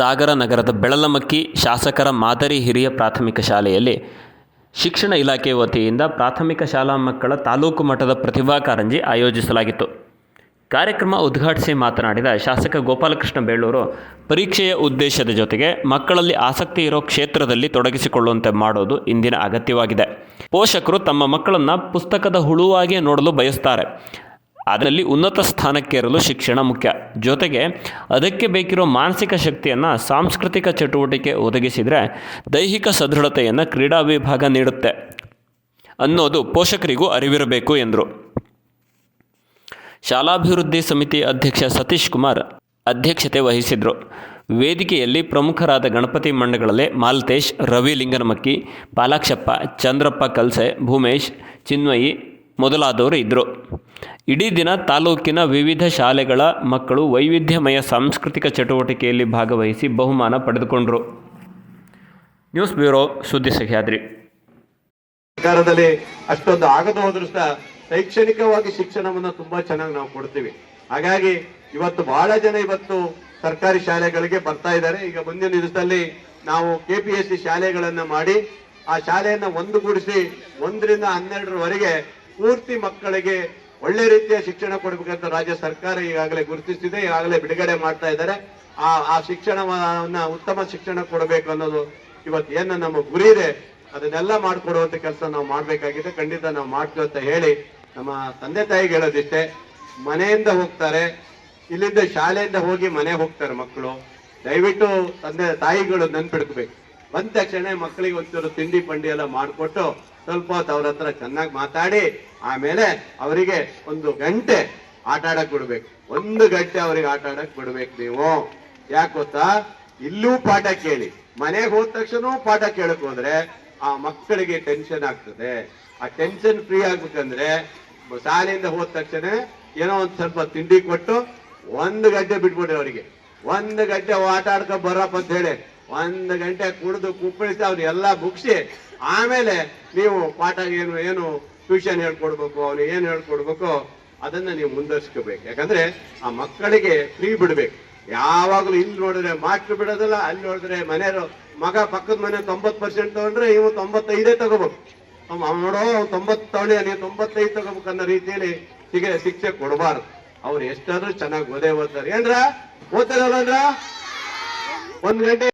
ಸಾಗರ ನಗರದ ಬೆಳಲಮಕ್ಕಿ ಶಾಸಕರ ಮಾದರಿ ಹಿರಿಯ ಪ್ರಾಥಮಿಕ ಶಾಲೆಯಲ್ಲಿ ಶಿಕ್ಷಣ ಇಲಾಖೆ ವತಿಯಿಂದ ಪ್ರಾಥಮಿಕ ಶಾಲಾ ಮಕ್ಕಳ ತಾಲೂಕು ಮಟ್ಟದ ಪ್ರತಿಭಾ ಕಾರಂಜಿ ಆಯೋಜಿಸಲಾಗಿತ್ತು. ಕಾರ್ಯಕ್ರಮ ಉದ್ಘಾಟಿಸಿ ಮಾತನಾಡಿದ ಶಾಸಕ ಗೋಪಾಲಕೃಷ್ಣ ಬೇಳೂರು, ಪರೀಕ್ಷೆಯ ಉದ್ದೇಶದ ಜೊತೆಗೆ ಮಕ್ಕಳಲ್ಲಿ ಆಸಕ್ತಿ ಇರೋ ಕ್ಷೇತ್ರದಲ್ಲಿ ತೊಡಗಿಸಿಕೊಳ್ಳುವಂತೆ ಮಾಡೋದು ಇಂದಿನ ಅಗತ್ಯವಾಗಿದೆ. ಪೋಷಕರು ತಮ್ಮ ಮಕ್ಕಳನ್ನು ಪುಸ್ತಕದ ಹುಳುವಾಗಿ ನೋಡಲು ಬಯಸ್ತಾರೆ. ಅದರಲ್ಲಿ ಉನ್ನತ ಸ್ಥಾನಕ್ಕೇರಲು ಶಿಕ್ಷಣ ಮುಖ್ಯ. ಜೊತೆಗೆ ಅದಕ್ಕೆ ಬೇಕಿರೋ ಮಾನಸಿಕ ಶಕ್ತಿಯನ್ನು ಸಾಂಸ್ಕೃತಿಕ ಚಟುವಟಿಕೆ ಒದಗಿಸಿದರೆ ದೈಹಿಕ ಸದೃಢತೆಯನ್ನು ಕ್ರೀಡಾ ವಿಭಾಗ ನೀಡುತ್ತೆ ಅನ್ನೋದು ಪೋಷಕರಿಗೂ ಅರಿವಿರಬೇಕು ಎಂದರು. ಶಾಲಾಭಿವೃದ್ಧಿ ಸಮಿತಿ ಅಧ್ಯಕ್ಷ ಸತೀಶ್ ಕುಮಾರ್ ಅಧ್ಯಕ್ಷತೆ ವಹಿಸಿದರು. ವೇದಿಕೆಯಲ್ಲಿ ಪ್ರಮುಖರಾದ ಗಣಪತಿ ಮಂಡಗಳಲ್ಲೇ ಮಾಲ್ತೇಶ್ ರವಿ ಲಿಂಗನಮಕ್ಕಿ ಪಾಲಾಕ್ಷಪ್ಪ, ಚಂದ್ರಪ್ಪ ಕಲ್ಸೆ, ಭೂಮೇಶ್, ಚಿನ್ಮಯಿ ಮೊದಲಾದವರು ಇದ್ದರು ಇಡೀ ದಿನ ತಾಲೂಕಿನ ವಿವಿಧ ಶಾಲೆಗಳ ಮಕ್ಕಳು ವೈವಿಧ್ಯಮಯ ಸಾಂಸ್ಕೃತಿಕ ಚಟುವಟಿಕೆಯಲ್ಲಿ ಭಾಗವಹಿಸಿ ಬಹುಮಾನ ಪಡೆದುಕೊಂಡರು. ನ್ಯೂಸ್ ಬ್ಯೂರೋ ಸುದ್ದಿ ಸಹ್ಯಾದ್ರಿ. ಸರ್ಕಾರದಲ್ಲಿ ಅಷ್ಟೊಂದು ಆಗದ ಹೋದ್ರು ಸಹ ಶೈಕ್ಷಣಿಕವಾಗಿ ಶಿಕ್ಷಣವನ್ನು ತುಂಬಾ ಚೆನ್ನಾಗಿ ನಾವು ಕೊಡ್ತೀವಿ. ಹಾಗಾಗಿ ಇವತ್ತು ಬಹಳ ಜನ ಇವತ್ತು ಸರ್ಕಾರಿ ಶಾಲೆಗಳಿಗೆ ಬರ್ತಾ ಇದ್ದಾರೆ. ಈಗ ಮುಂದಿನ ದಿವಸದಲ್ಲಿ ನಾವು ಕೆ ಶಾಲೆಗಳನ್ನು ಮಾಡಿ ಆ ಶಾಲೆಯನ್ನು ಒಂದುಗೂಡಿಸಿ ಒಂದರಿಂದ ಹನ್ನೆರಡರವರೆಗೆ ಪೂರ್ತಿ ಮಕ್ಕಳಿಗೆ ಒಳ್ಳೆ ರೀತಿಯ ಶಿಕ್ಷಣ ಕೊಡಬೇಕಂತ ರಾಜ್ಯ ಸರ್ಕಾರ ಈಗಾಗಲೇ ಗುರುತಿಸಿದೆ ಈಗಾಗಲೇ ಬಿಡುಗಡೆ ಮಾಡ್ತಾ ಇದ್ದಾರೆ. ಆ ಆ ಶಿಕ್ಷಣವನ್ನ ಉತ್ತಮ ಶಿಕ್ಷಣ ಕೊಡಬೇಕು ಅನ್ನೋದು ಇವತ್ತು ಏನು ನಮ್ಮ ಗುರಿ ಇದೆ, ಅದನ್ನೆಲ್ಲ ಮಾಡಿಕೊಡುವಂತ ಕೆಲಸ ನಾವು ಮಾಡಬೇಕಾಗಿದೆ. ಖಂಡಿತ ನಾವು ಮಾಡ್ತೀವಿ ಅಂತ ಹೇಳಿ ನಮ್ಮ ತಂದೆ ತಾಯಿಗೆ ಹೇಳೋದಿಷ್ಟೇ, ಮನೆಯಿಂದ ಹೋಗ್ತಾರೆ, ಇಲ್ಲಿಂದ ಶಾಲೆಯಿಂದ ಹೋಗಿ ಮನೆ ಹೋಗ್ತಾರೆ ಮಕ್ಕಳು. ದಯವಿಟ್ಟು ತಂದೆ ತಾಯಿಗಳು ನೆನ್ಪಿಡ್ಕೋಬೇಕು ಬಂದ ತಕ್ಷಣ ಮಕ್ಕಳಿಗೆ ಒಂಚೂರು ತಿಂಡಿ, ಪಂಡಿ ಎಲ್ಲ ಮಾಡಿಕೊಟ್ಟು ಸ್ವಲ್ಪ ಹೊತ್ತು ಅವ್ರ ಹತ್ರ ಚೆನ್ನಾಗಿ ಮಾತಾಡಿ, ಆಮೇಲೆ ಅವರಿಗೆ ಒಂದು ಗಂಟೆ ಆಟ ಆಡಕ್ ಬಿಡ್ಬೇಕು. ಒಂದು ಗಂಟೆ ಅವ್ರಿಗೆ ಆಟ ಆಡಕ್ ಬಿಡ್ಬೇಕು ನೀವು. ಯಾಕೆ ಗೊತ್ತಾ? ಇಲ್ಲೂ ಪಾಠ ಕೇಳಿ. ಮನೆಗೆ ಹೋದ ತಕ್ಷಣ ಪಾಠ ಕೇಳಕ್ ಹೋದ್ರೆ ಆ ಮಕ್ಕಳಿಗೆ ಟೆನ್ಷನ್ ಆಗ್ತದೆ. ಆ ಟೆನ್ಷನ್ ಫ್ರೀ ಆಗ್ಬೇಕಂದ್ರೆ ಶಾಲೆಯಿಂದ ಹೋದ ತಕ್ಷಣ ಏನೋ ಒಂದ್ ಸ್ವಲ್ಪ ತಿಂಡಿ ಕೊಟ್ಟು ಒಂದು ಗಂಟೆ ಬಿಟ್ಬಿಡ್ರಿ ಅವರಿಗೆ. ಒಂದು ಗಂಟೆ ಆಟ ಆಡ್ಕೊ ಬರಪ್ಪ ಅಂತ ಹೇಳಿ. ಒಂದು ಗಂಟೆ ಕುಡಿದು ಕುಪ್ಪಳಿಸಿ ಅವ್ರು ಎಲ್ಲ ಮುಗಿಸಿ ಆಮೇಲೆ ನೀವು ಪಾಠ ಏನು ಏನು ಟ್ಯೂಷನ್ ಹೇಳ್ಕೊಡ್ಬೇಕು, ಅವನು ಏನು ಹೇಳ್ಕೊಡ್ಬೇಕು ಅದನ್ನ ನೀವು ಮುಂದುವರ್ಸ್ಕೋಬೇಕು. ಯಾಕಂದ್ರೆ ಆ ಮಕ್ಕಳಿಗೆ ಫ್ರೀ ಬಿಡ್ಬೇಕು. ಯಾವಾಗಲೂ ಇಲ್ಲಿ ನೋಡಿದ್ರೆ ಮಾಸ್ಟ್ರು ಬಿಡೋದಿಲ್ಲ, ಅಲ್ಲಿ ನೋಡಿದ್ರೆ ಮನೆಯವರು ಮಗ ಪಕ್ಕದ ಮನೆ ತೊಂಬತ್ ಪರ್ಸೆಂಟ್ ತಗೊಂಡ್ರೆ ಇವು ತೊಂಬತ್ತೈದೇ ತಗೋಬೇಕು. ನೋಡೋ ತೊಂಬತ್ತು ತಗೊಳ್ಳಿ ನೀವು ತೊಂಬತ್ತೈದು ತಗೋಬೇಕು ಅನ್ನೋ ರೀತಿಯಲ್ಲಿ ಸಿಗ ಶಿಕ್ಷೆ ಕೊಡಬಾರ್ದು. ಅವ್ರು ಎಷ್ಟಾದ್ರೂ ಚೆನ್ನಾಗಿ ಓದೇ ಓದ್ತಾರೆ. ಏನ್ರ? ಓದ್ತಾರಲ್ಲ ಒಂದ್ ಗಂಟೆ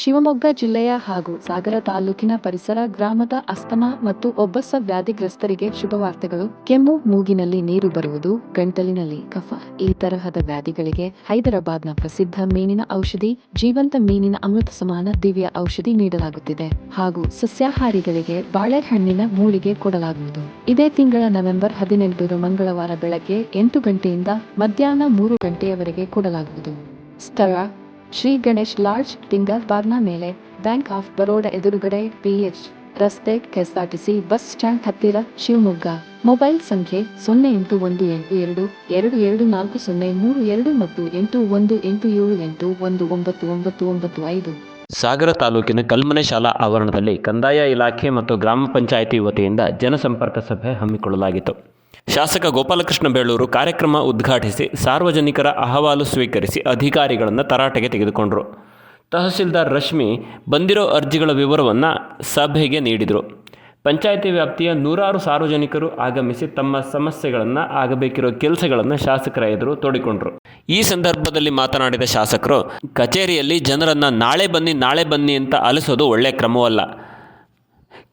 ಶಿವಮೊಗ್ಗ ಜಿಲ್ಲೆಯ ಹಾಗೂ ಸಾಗರ ತಾಲೂಕಿನ ಪರಿಸರ ಗ್ರಾಮದ ಅಸ್ತಮಾ ಮತ್ತು ಒಬ್ಬಸ ವ್ಯಾಧಿಗ್ರಸ್ತರಿಗೆ ಶುಭವಾರ್ತೆಗಳು ಕೆಮ್ಮು, ಮೂಗಿನಲ್ಲಿ ನೀರು ಬರುವುದು, ಗಂಟಲಿನಲ್ಲಿ ಕಫ, ಈ ತರಹದ ವ್ಯಾಧಿಗಳಿಗೆ ಹೈದರಾಬಾದ್ನ ಪ್ರಸಿದ್ಧ ಮೀನಿನ ಔಷಧಿ, ಜೀವಂತ ಮೀನಿನ ಅಮೃತ ಸಮಾನ ದಿವ್ಯ ಔಷಧಿ ನೀಡಲಾಗುತ್ತಿದೆ ಹಾಗೂ ಸಸ್ಯಾಹಾರಿಗಳಿಗೆ ಬಾಳೆಹಣ್ಣಿನ ಮೂಳಿಗೆ ಕೊಡಲಾಗುವುದು. ಇದೇ ತಿಂಗಳ ನವೆಂಬರ್ ಹದಿನೆಂಟು ಮಂಗಳವಾರ ಬೆಳಗ್ಗೆ ಎಂಟು ಗಂಟೆಯಿಂದ ಮಧ್ಯಾಹ್ನ ಮೂರು ಗಂಟೆಯವರೆಗೆ ಕೊಡಲಾಗುವುದು. ಸ್ಥಳ ಶ್ರೀ ಗಣೇಶ್ ಲಾಡ್ಜ್ ಟಿಂಗರ್ ಬಾರ್ನ ಮೇಲೆ, ಬ್ಯಾಂಕ್ ಆಫ್ ಬರೋಡಾ ಎದುರುಗಡೆ, ಪಿಎಚ್, ರಸ್ತೆ ಕೆಎಸ್ಆರ್ಟಿಸಿ ಬಸ್ ಸ್ಟ್ಯಾಂಡ್ ಹತ್ತಿರ, ಶಿವಮೊಗ್ಗ. ಮೊಬೈಲ್ ಸಂಖ್ಯೆ ಸೊನ್ನೆ ಎಂಟು ಒಂದು ಎಂಟು ಎರಡು ಎರಡು ಎರಡು ನಾಲ್ಕು ಸೊನ್ನೆ ಮೂರು ಎರಡು ಮತ್ತು ಎಂಟು ಒಂದು ಎಂಟು ಏಳು ಎಂಟು ಒಂದು ಒಂಬತ್ತು ಒಂಬತ್ತು ಒಂಬತ್ತು ಐದು. ಸಾಗರ ತಾಲೂಕಿನ ಕಲ್ಮನೆ ಶಾಲಾ ಆವರಣದಲ್ಲಿ ಕಂದಾಯ ಇಲಾಖೆ ಮತ್ತು ಗ್ರಾಮ ಪಂಚಾಯಿತಿ ವತಿಯಿಂದ ಜನಸಂಪರ್ಕ ಸಭೆ ಹಮ್ಮಿಕೊಳ್ಳಲಾಗಿತ್ತು. ಶಾಸಕ ಗೋಪಾಲಕೃಷ್ಣ ಬೇಳೂರು ಕಾರ್ಯಕ್ರಮ ಉದ್ಘಾಟಿಸಿ ಸಾರ್ವಜನಿಕರ ಅಹವಾಲು ಸ್ವೀಕರಿಸಿ ಅಧಿಕಾರಿಗಳನ್ನು ತರಾಟೆಗೆ ತೆಗೆದುಕೊಂಡರು. ತಹಸೀಲ್ದಾರ್ ರಶ್ಮಿ ಬಂದಿರೋ ಅರ್ಜಿಗಳ ವಿವರವನ್ನು ಸಭೆಗೆ ನೀಡಿದರು. ಪಂಚಾಯಿತಿ ವ್ಯಾಪ್ತಿಯ ನೂರಾರು ಸಾರ್ವಜನಿಕರು ಆಗಮಿಸಿ ತಮ್ಮ ಸಮಸ್ಯೆಗಳನ್ನು ಆಗಬೇಕಿರೋ ಕೆಲಸಗಳನ್ನು ಶಾಸಕರ ಎದುರು ತೋಡಿಕೊಂಡರು. ಈ ಸಂದರ್ಭದಲ್ಲಿ ಮಾತನಾಡಿದ ಶಾಸಕರು, ಕಚೇರಿಯಲ್ಲಿ ಜನರನ್ನು ನಾಳೆ ಬನ್ನಿ ನಾಳೆ ಬನ್ನಿ ಅಂತ ಅಲಿಸೋದು ಒಳ್ಳೆಯ ಕ್ರಮವಲ್ಲ.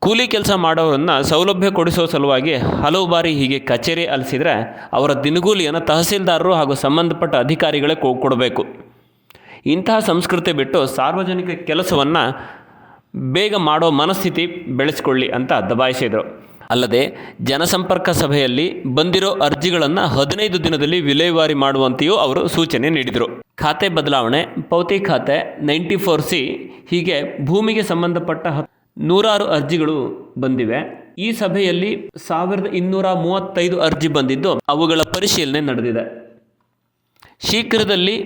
ಕೂಲಿ ಕೆಲಸ ಮಾಡೋರನ್ನು ಸೌಲಭ್ಯ ಕೊಡಿಸೋ ಸಲುವಾಗಿ ಹಲವು ಬಾರಿ ಹೀಗೆ ಕಚೇರಿ ಅಲಿಸಿದರೆ ಅವರ ದಿನಗೂಲಿಯನ್ನು ತಹಸೀಲ್ದಾರರು ಹಾಗೂ ಸಂಬಂಧಪಟ್ಟ ಅಧಿಕಾರಿಗಳೇ ಕೊ ಕೊಡಬೇಕು. ಇಂತಹ ಸಂಸ್ಕೃತಿ ಬಿಟ್ಟು ಸಾರ್ವಜನಿಕ ಕೆಲಸವನ್ನು ಬೇಗ ಮಾಡೋ ಮನಸ್ಥಿತಿ ಬೆಳೆಸ್ಕೊಳ್ಳಿ ಅಂತ ದಬಾಯಿಸಿದರು. ಅಲ್ಲದೆ ಜನಸಂಪರ್ಕ ಸಭೆಯಲ್ಲಿ ಬಂದಿರೋ ಅರ್ಜಿಗಳನ್ನು ಹದಿನೈದು ದಿನದಲ್ಲಿ ವಿಲೇವಾರಿ ಮಾಡುವಂತೆಯೂ ಅವರು ಸೂಚನೆ ನೀಡಿದರು. ಖಾತೆ ಬದಲಾವಣೆ, ಪೌತಿ ಖಾತೆ, ನೈಂಟಿ ಫೋರ್ ಸಿ ಹೀಗೆ ಭೂಮಿಗೆ ಸಂಬಂಧಪಟ್ಟ ನೂರಾರು ಅರ್ಜಿಗಳು ಬಂದಿವೆ. ಈ ಸಭೆಯಲ್ಲಿ ಸಾವಿರದ ಇನ್ನೂರ ಮೂವತ್ತೈದು ಅರ್ಜಿ ಬಂದಿದ್ದು ಅವುಗಳ ಪರಿಶೀಲನೆ ನಡೆದಿದೆ. ಶೀಘ್ರದಲ್ಲಿ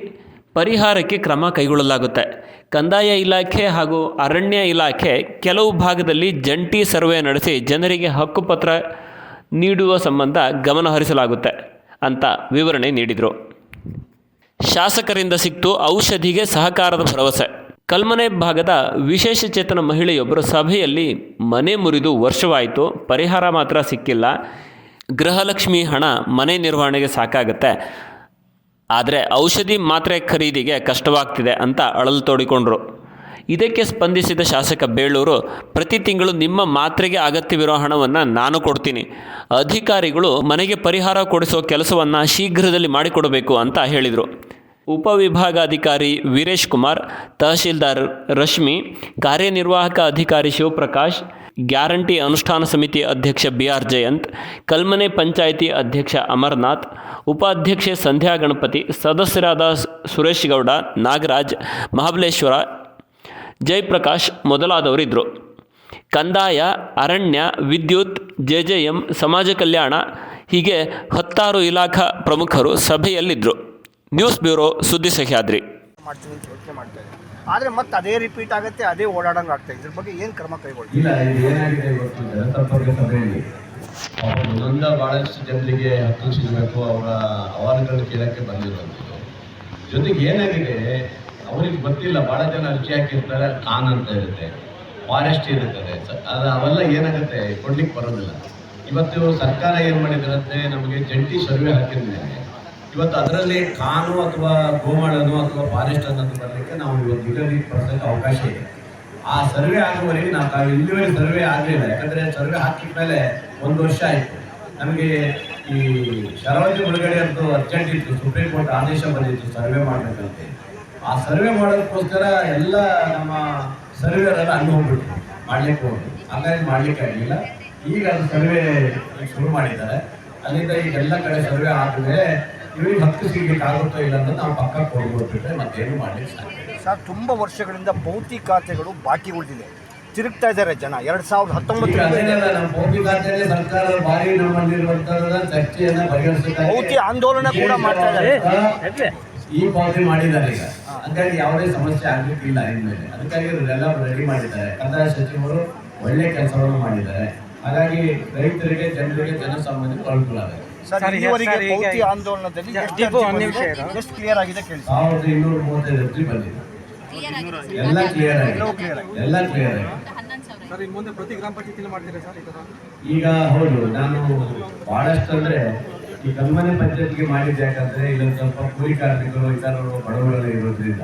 ಪರಿಹಾರಕ್ಕೆ ಕ್ರಮ ಕೈಗೊಳ್ಳಲಾಗುತ್ತೆ. ಕಂದಾಯ ಇಲಾಖೆ ಹಾಗೂ ಅರಣ್ಯ ಇಲಾಖೆ ಕೆಲವು ಭಾಗದಲ್ಲಿ ಜಂಟಿ ಸರ್ವೆ ನಡೆಸಿ ಜನರಿಗೆ ಹಕ್ಕುಪತ್ರ ನೀಡುವ ಸಂಬಂಧ ಗಮನಹರಿಸಲಾಗುತ್ತೆ ಅಂತ ವಿವರಣೆ ನೀಡಿದರು. ಶಾಸಕರಿಂದ ಸಿಕ್ತು ಔಷಧಿಗೆ ಸಹಕಾರದ ಭರವಸೆ. ಕಲ್ಮನೆ ಭಾಗದ ವಿಶೇಷ ಚೇತನ ಮಹಿಳೆಯೊಬ್ಬರು ಸಭೆಯಲ್ಲಿ ಮನೆ ಮುರಿದು ವರ್ಷವಾಯಿತು. ಪರಿಹಾರ ಮಾತ್ರ ಸಿಕ್ಕಿಲ್ಲ. ಗೃಹಲಕ್ಷ್ಮಿ ಹಣ ಮನೆ ನಿರ್ವಹಣೆಗೆ ಸಾಕಾಗುತ್ತೆ. ಆದರೆ ಔಷಧಿ ಮಾತ್ರೆ ಖರೀದಿಗೆ ಕಷ್ಟವಾಗ್ತಿದೆ ಅಂತ ಅಳಲು ತೋಡಿಕೊಂಡ್ರು. ಇದಕ್ಕೆ ಸ್ಪಂದಿಸಿದ ಶಾಸಕ ಬೇಳೂರು, ಪ್ರತಿ ತಿಂಗಳು ನಿಮ್ಮ ಮಾತ್ರೆಗೆ ಅಗತ್ಯವಿರೋ ಹಣವನ್ನು ನಾನು ಕೊಡ್ತೀನಿ. ಅಧಿಕಾರಿಗಳು ಮನೆಗೆ ಪರಿಹಾರ ಕೊಡಿಸೋ ಕೆಲಸವನ್ನು ಶೀಘ್ರದಲ್ಲಿ ಮಾಡಿಕೊಡಬೇಕು ಅಂತ ಹೇಳಿದರು. ಉಪವಿಭಾಗಾಧಿಕಾರಿ ವೀರೇಶ್ ಕುಮಾರ್, ತಹಶೀಲ್ದಾರ್ ರಶ್ಮಿ, ಕಾರ್ಯನಿರ್ವಾಹಕ ಅಧಿಕಾರಿ ಶಿವಪ್ರಕಾಶ್, ಗ್ಯಾರಂಟಿ ಅನುಷ್ಠಾನ ಸಮಿತಿ ಅಧ್ಯಕ್ಷ ಬಿ ಆರ್ ಜಯಂತ್, ಕಲ್ಮನೆ ಪಂಚಾಯಿತಿ ಅಧ್ಯಕ್ಷ ಅಮರ್ನಾಥ್, ಉಪಾಧ್ಯಕ್ಷೆ ಸಂಧ್ಯಾ ಗಣಪತಿ, ಸದಸ್ಯರಾದ ಸುರೇಶ್ ಗೌಡ, ನಾಗರಾಜ್, ಮಹಾಬಲೇಶ್ವರ ಜಯಪ್ರಕಾಶ್ ಮೊದಲಾದವರಿದ್ದರು. ಕಂದಾಯ, ಅರಣ್ಯ, ವಿದ್ಯುತ್, ಜೆಜೆಎಂ, ಸಮಾಜ ಕಲ್ಯಾಣ ಹೀಗೆ ಹತ್ತಾರು ಇಲಾಖಾ ಪ್ರಮುಖರು ಸಭೆಯಲ್ಲಿದ್ದರು. ನ್ಯೂಸ್ ಬ್ಯೂರೋ ಸುದ್ದಿ ಸಹ್ಯಾದ್ರಿ. ಮಾಡ್ತೀನಿ ಅಂತ ಯೋಚನೆ ಮಾಡ್ತಾ ಇದ್ದಾರೆ ಆದರೆ ಮತ್ತೆ ಅದೇ ರಿಪೀಟ್ ಆಗುತ್ತೆ ಅದೇ ಓಡಾಡಂಗೆ ಆಗ್ತಾ ಇದೆ. ಇದ್ರ ಬಗ್ಗೆ ಏನು ಕ್ರಮ ಕೈಗೊಳ್ತೀವಿ ಇಲ್ಲ ಇದು ಏನಾಗಿದೆ ಜನಸಂಪರ್ಕ ಸಭೆಯಲ್ಲಿ ಜನರಿಗೆ ಹಕ್ಕು ಸಿಗಬೇಕು ಅವರ ಅಹವಾಲುಗಳನ್ನು ಕೇಳಕ್ಕೆ ಬಂದಿರುವಂಥದ್ದು ಜೊತೆಗೆ ಏನಾಗಿದೆ ಅವರಿಗೆ ಗೊತ್ತಿಲ್ಲ ಬಹಳ ಜನ ಅರ್ಜಿ ಹಾಕಿರ್ತಾರೆ ಕಾನ್ ಅಂತ ಇರುತ್ತೆ. ಫಾರೆಸ್ಟ್ ಇರುತ್ತದೆ. ಅದು ಅವೆಲ್ಲ ಏನಾಗುತ್ತೆ ಕೊಡ್ಲಿಕ್ಕೆ ಬರೋದಿಲ್ಲ. ಇವತ್ತು ಸರ್ಕಾರ ಏನು ಮಾಡಿದ್ರಂತೆ ನಮಗೆ ಜಂಟಿ ಸರ್ವೆ ಹಾಕಿದ್ಮೇಲೆ ಇವತ್ತು ಅದರಲ್ಲಿ ಕಾನು ಅಥವಾ ಗೋಮಾಳನು ಅಥವಾ ಫಾರೆಸ್ಟ್ ಅನ್ನೋದು ಬರಲಿಕ್ಕೆ ನಾವು ಇವತ್ತು ನಿಗದಿ ಪಡಿಸೋಕ್ಕೆ ಅವಕಾಶ ಇದೆ. ಆ ಸರ್ವೆ ಆಗುವವರೆಗೆ ನಾವು ಇಲ್ಲಿವರೆಗೆ ಸರ್ವೆ ಆಗಲಿಲ್ಲ. ಯಾಕಂದರೆ ಸರ್ವೆ ಹಾಕಿದ ಮೇಲೆ ಒಂದು ವರ್ಷ ಆಯಿತು. ನಮಗೆ ಈ ಶರಾವತಿ ಒಳಗಡೆ ಅಂತೂ ಅರ್ಜೆಂಟ್ ಇತ್ತು. ಸುಪ್ರೀಂ ಕೋರ್ಟ್ ಆದೇಶ ಬಂದಿತ್ತು ಸರ್ವೆ ಮಾಡಬೇಕಂತೆ. ಆ ಸರ್ವೆ ಮಾಡೋದಕ್ಕೋಸ್ಕರ ಎಲ್ಲ ನಮ್ಮ ಸರ್ವೆರೆಲ್ಲ ಅಲ್ಲಿ ಹೋಗ್ಬಿಟ್ಟು ಮಾಡಲಿಕ್ಕೆ ಹೋಗ್ಬಿಟ್ಟು ಹಾಗಾಗಿ ಮಾಡಲಿಕ್ಕೆ ಆಗಲಿಲ್ಲ. ಈಗ ಅದು ಸರ್ವೆ ಶುರು ಮಾಡಿದ್ದಾರೆ. ಅಲ್ಲಿಂದ ಈಗ ಎಲ್ಲ ಕಡೆ ಸರ್ವೆ ಆದ್ಮೇಲೆ ಇವ್ರಿಗೆ ಹತ್ತು ಸಿಗ್ಲಿಕ್ಕೆ ಆಗುತ್ತೋ ಇಲ್ಲ ಅಂತ ನಾವು ಪಕ್ಕ ಕೊಡ್ಬಿಟ್ರೆ ಮತ್ತೇನು ಮಾಡ್ಲಿಕ್ಕೆ ಸಾಧ್ಯ. ಸರ್ ತುಂಬ ವರ್ಷಗಳಿಂದ ಪೌತಿ ಖಾತೆಗಳು ಬಾಕಿ ಉಳಿದಿದೆ. ತಿರುಗ್ತಾ ಇದ್ದಾರೆ ಜನ. ಎರಡು ಸಾವಿರದ ಹತ್ತೊಂಬತ್ತು ಹತ್ತೊಂಬತ್ತರಿಂದ ಅದೇನಲ್ಲ ನಮ್ಮ ಭೌತಿಕ ಖಾತೆಯಲ್ಲಿ ಸರ್ಕಾರ ಬಾರಿ ನಮ್ಮಲ್ಲಿರುವಂತಹದ ಚರ್ಚೆಯನ್ನ ಬಗೆಹರಿಸಕ್ಕಾಗಿ ಭೌತಿ ಆಂದೋಲನ ಕೂಡ ಮಾಡ್ತಾ ಇದ್ದಾರೆ. ಈ ಪಾವತಿ ಮಾಡಿದ್ದಾರೆ ಈಗ. ಹಾಗಾಗಿ ಯಾವುದೇ ಸಮಸ್ಯೆ ಆಗ್ಲಿಕ್ಕಿಲ್ಲ ಇನ್ಮೇಲೆ. ಅದಕ್ಕಾಗಿ ಇವರೆಲ್ಲ ರೆಡಿ ಮಾಡಿದ್ದಾರೆ. ಕಂದಾಯ ಸಚಿವರು ಒಳ್ಳೆ ಕೆಲಸವನ್ನು ಮಾಡಿದ್ದಾರೆ. ಹಾಗಾಗಿ ರೈತರಿಗೆ ಜನರಿಗೆ ಜನಸಾಮಾನ್ಯರಿಗೆ ಅನುಕೂಲ ಆಗುತ್ತೆ. ಸರ್ ಇದುವರೆಗೆ ಭೌತಿ ಆಂದೋಲನದಲ್ಲಿ ಎಷ್ಟು ಅರ್ಜಿ ಬಂದಿದೆ? ಎಷ್ಟು ಕ್ಲಿಯರ್ ಆಗಿದೆ ಕೇಳಿ ಸಾವಿರದ ಇನ್ನೂರ ಮೂವತ್ತೈದು ಅರ್ಜಿ ಬಂದಿದೆ. ಎಲ್ಲ ಕ್ಲಿಯರ್ ಆಗಿದೆ. ಎಲ್ಲ ಕ್ಲಿಯರ್ ಆಗಿದೆ. ಸರ್ ಇನ್ನು ಮುಂದೆ ಪ್ರತಿ ಗ್ರಾಮ ಪಂಚಾಯತಿಲಿ ಮಾಡ್ತೀರಾ ಸರ್ ಈ ಥರ ಈಗ ಹೌದು ನಾನು ಬಹಳಷ್ಟು ಅಂದ್ರೆ ಈ ಕಲ್ಮನೆ ಪಂಚಾಯತ್ಗೆ ಮಾಡಿದ್ದೆ ಯಾಕಂದ್ರೆ ಇಲ್ಲೊಂದು ಸ್ವಲ್ಪ ಕೂಲಿ ಕಾರ್ಮಿಕರು ಇತರರು ಬಡವರಲ್ಲಿ ಇರೋದ್ರಿಂದ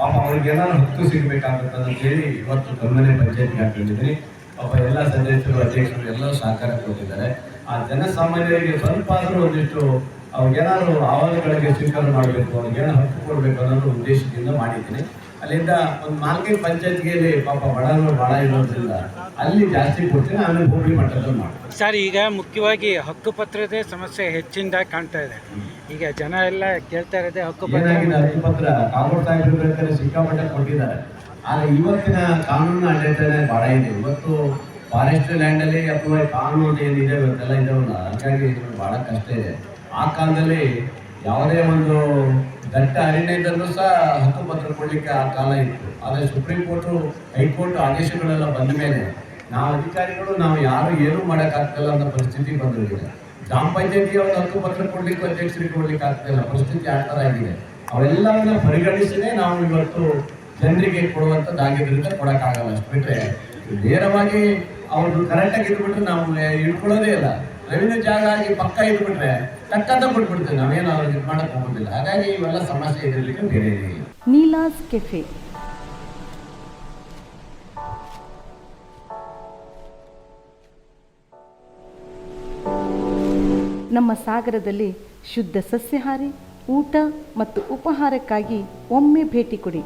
ಪಾಪ ಅವ್ರಿಗೆಲ್ಲ ಹಕ್ಕು ಸಿಗ್ಬೇಕಾಗುತ್ತೆ ಅಂತ ಹೇಳಿ ಇವತ್ತು ಕಲ್ಮನೆ ಪಂಚಾಯತ್ಗೆ ಹಾಕೊಂಡಿದ್ದೀನಿ. ಪಾಪ ಎಲ್ಲ ಸದಸ್ಯರು ಅಧ್ಯಕ್ಷರು ಎಲ್ಲರೂ ಸಹಕಾರ ಕೊಟ್ಟಿದ್ದಾರೆ. ಆ ಜನಸಾಮಾನ್ಯರಿಗೆ ಸ್ವಲ್ಪ ಆದರೂ ಒಂದಿಷ್ಟು ಅವ್ರಿಗೇನಾದ್ರು ಆಹ್ವಾನಗಳಿಗೆ ಸ್ವೀಕಾರ ಮಾಡಬೇಕು ಅವ್ರಿಗೇನೋ ಹಕ್ಕು ಕೊಡಬೇಕು ಅನ್ನೋದು ಉದ್ದೇಶದಿಂದ ಮಾಡಿದ್ದೀನಿ. ಅಲ್ಲಿಂದ ಒಂದು ನಾಲ್ಕೈದು ಪಂಚಾಯತ್ಗೆ ಪಾಪ ಬಡವರು ಬಹಳ ಇರೋದ್ರಿಂದ ಅಲ್ಲಿ ಜಾಸ್ತಿ ಕೊಡ್ತೀನಿ ಆಮೇಲೆ ಭೂಮಿ ಮಟ್ಟದಲ್ಲಿ ಮಾಡ್ತೀನಿ. ಸರ್ ಈಗ ಮುಖ್ಯವಾಗಿ ಹಕ್ಕುಪತ್ರದ ಸಮಸ್ಯೆ ಹೆಚ್ಚಿನದಾಗಿ ಕಾಣ್ತಾ ಇದೆ. ಈಗ ಜನ ಎಲ್ಲ ಕೇಳ್ತಾ ಇರೋದೇ ಹಕ್ಕುಪತ್ರ ಹಕ್ಕುಪತ್ರ ಕಾಂಗ್ರೆಸ್ ಸಾಹೇಬರು ಸಿಕ್ಕಾಪಟ್ಟೆ ಕೊಟ್ಟಿದ್ದಾರೆ. ಆದರೆ ಇವತ್ತಿನ ಕಾನೂನು ಆಡಳಿತನೇ ಬಹಳ ಇದೆ. ಇವತ್ತು ಫಾರೆಸ್ಟ್ ಲ್ಯಾಂಡಲ್ಲಿ ಅಥವಾ ಕಾನೂನು ಏನಿದೆ ಇವತ್ತೆಲ್ಲ ಇದಾವಲ್ಲ ಹಾಗಾಗಿ ಭಾಳ ಕಷ್ಟ ಇದೆ. ಆ ಕಾಲದಲ್ಲಿ ಯಾವುದೇ ಒಂದು ದಟ್ಟ ಅರಣ್ಯದಲ್ಲೂ ಸಹ ಹಕ್ಕುಪತ್ರ ಕೊಡಲಿಕ್ಕೆ ಆ ಕಾಲ ಇತ್ತು. ಆದರೆ ಸುಪ್ರೀಂ ಕೋರ್ಟು ಹೈಕೋರ್ಟ್ ಆದೇಶಗಳೆಲ್ಲ ಬಂದ ಮೇಲೆ ನಾವು ಅಧಿಕಾರಿಗಳು, ನಾವು ಯಾರು ಏನೂ ಮಾಡೋಕ್ಕಾಗ್ತಿಲ್ಲ ಅನ್ನೋ ಪರಿಸ್ಥಿತಿ ಬಂದಿರಲಿಲ್ಲ ಗ್ರಾಮ ಪಂಚಾಯತಿಗೆ ಒಂದು ಹಕ್ಕುಪತ್ರ ಕೊಡ್ಲಿಕ್ಕೆ ಅಧ್ಯಕ್ಷರಿಗೆ ಕೊಡ್ಲಿಕ್ಕೆ ಆಗ್ತಿಲ್ಲ. ಪರಿಸ್ಥಿತಿ ಆ ಥರ ಆಗಿದೆ. ಅವೆಲ್ಲವನ್ನ ಪರಿಗಣಿಸಿನೇ ನಾವು ಇವತ್ತು ಜನರಿಗೆ ಕೊಡುವಂಥದ್ದಾಗಿದ್ದರಿಂದ ಕೊಡೋಕ್ಕಾಗಲ್ಲ. ಅಷ್ಟು ಬಿಟ್ಟರೆ ನೇರವಾಗಿ ಅವ್ರದ್ದು ಕರೆಕ್ಟಾಗಿ ಇದ್ಬಿಟ್ರೆ ನಾವು ಇಟ್ಕೊಳ್ಳೋದೇ ಇಲ್ಲ. ರೆವಿನ್ಯೂ ಜಾಗ ಆಗಿ ಪಕ್ಕ ಇದ್ಬಿಟ್ರೆ ಟಕ್ಕಂತ ಕೊಟ್ಬಿಡ್ತೇವೆ ನಾವೇನು ಅವ್ರಿಗೆ ಇದು ಮಾಡಕ್ಕೆ ಹೋಗೋದಿಲ್ಲ. ಹಾಗಾಗಿ ಇವೆಲ್ಲ ಸಮಸ್ಯೆ ಇದಿರಲಿಕ್ಕೆ ಬೇರೆ ನೀಲಾಸ್ ಕೆಫೆ. ನಮ್ಮ ಸಾಗರದಲ್ಲಿ ಶುದ್ಧ ಸಸ್ಯಾಹಾರಿ, ಊಟ ಮತ್ತು ಉಪಹಾರಕ್ಕಾಗಿ ಒಮ್ಮೆ ಭೇಟಿ ಕೊಡಿ.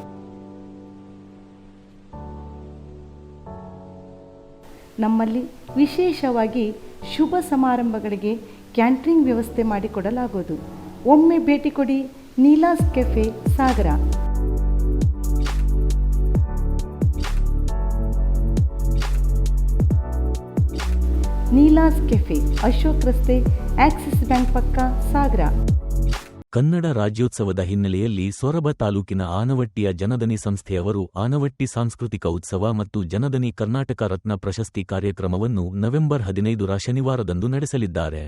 ನಮ್ಮಲ್ಲಿ ವಿಶೇಷವಾಗಿ ಶುಭ ಸಮಾರಂಭಗಳಿಗೆ ಕ್ಯಾಂಟ್ರಿಂಗ್ ವ್ಯವಸ್ಥೆ ಮಾಡಿಕೊಡಲಾಗುವುದು. ಒಮ್ಮೆ ಭೇಟಿ ಕೊಡಿ, ನೀಲಾಸ್ ಕೆಫೆ, ಸಾಗರ. ನೀಲಾಸ್ ಕೆಫೆ, ಅಶೋಕ್ ರಸ್ತೆ, ಆಕ್ಸಿಸ್ ಬ್ಯಾಂಕ್ ಪಕ್ಕ, ಸಾಗರ. ಕನ್ನಡ ರಾಜ್ಯೋತ್ಸವದ ಹಿನ್ನೆಲೆಯಲ್ಲಿ ಸೊರಬ ತಾಲೂಕಿನ ಆನವಟ್ಟಿಯ ಜನದನಿ ಸಂಸ್ಥೆಯವರು ಆನವಟ್ಟಿ ಸಾಂಸ್ಕೃತಿಕ ಉತ್ಸವ ಮತ್ತು ಜನದನಿ ಕರ್ನಾಟಕ ರತ್ನ ಪ್ರಶಸ್ತಿ ಕಾರ್ಯಕ್ರಮವನ್ನು ನವೆಂಬರ್ ಹದಿನೈದರ ಶನಿವಾರದಂದು ನಡೆಸಲಿದ್ದಾರೆ.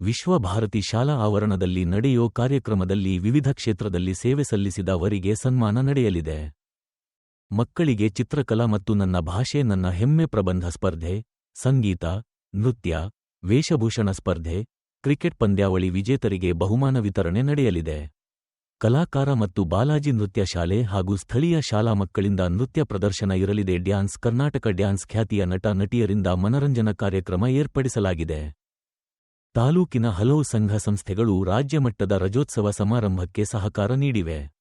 ವಿಶ್ವಭಾರತಿ ಶಾಲಾ ಆವರಣದಲ್ಲಿ ನಡೆಯೋ ಕಾರ್ಯಕ್ರಮದಲ್ಲಿ ವಿವಿಧ ಕ್ಷೇತ್ರದಲ್ಲಿ ಸೇವೆ ಸಲ್ಲಿಸಿದ ಅವರಿಗೆ ಸನ್ಮಾನ ನಡೆಯಲಿದೆ. ಮಕ್ಕಳಿಗೆ ಚಿತ್ರಕಲಾ ಮತ್ತು ನನ್ನ ಭಾಷೆ, ನನ್ನ ಹೆಮ್ಮೆ ಪ್ರಬಂಧ ಸ್ಪರ್ಧೆ, ಸಂಗೀತ, ನೃತ್ಯ, ವೇಷಭೂಷಣ ಸ್ಪರ್ಧೆ ಕ್ರಿಕೆಟ್ ಪಂದ್ಯಾವಳಿ ವಿಜೇತರಿಗೆ ಬಹುಮಾನ ವಿತರಣೆ ನಡೆಯಲಿದೆ. ಕಲಾಕಾರ ಮತ್ತು ಬಾಲಾಜಿ ನೃತ್ಯ ಶಾಲೆ ಹಾಗೂ ಸ್ಥಳೀಯ ಶಾಲಾ ಮಕ್ಕಳಿಂದ ನೃತ್ಯ ಪ್ರದರ್ಶನ ಇರಲಿದೆ. ಡ್ಯಾನ್ಸ್, ಕರ್ನಾಟಕ ಡ್ಯಾನ್ಸ್ ಖ್ಯಾತಿಯ ನಟ, ನಟಿಯರಿಂದ ಮನರಂಜನಾ ಕಾರ್ಯಕ್ರಮ ಏರ್ಪಡಿಸಲಾಗಿದೆ. ತಾಲೂಕಿನ ಹಲವು ಸಂಘ ಸಂಸ್ಥೆಗಳು ರಾಜ್ಯಮಟ್ಟದ ರಜೋತ್ಸವ ಸಮಾರಂಭಕ್ಕೆ ಸಹಕಾರ ನೀಡಿವೆ.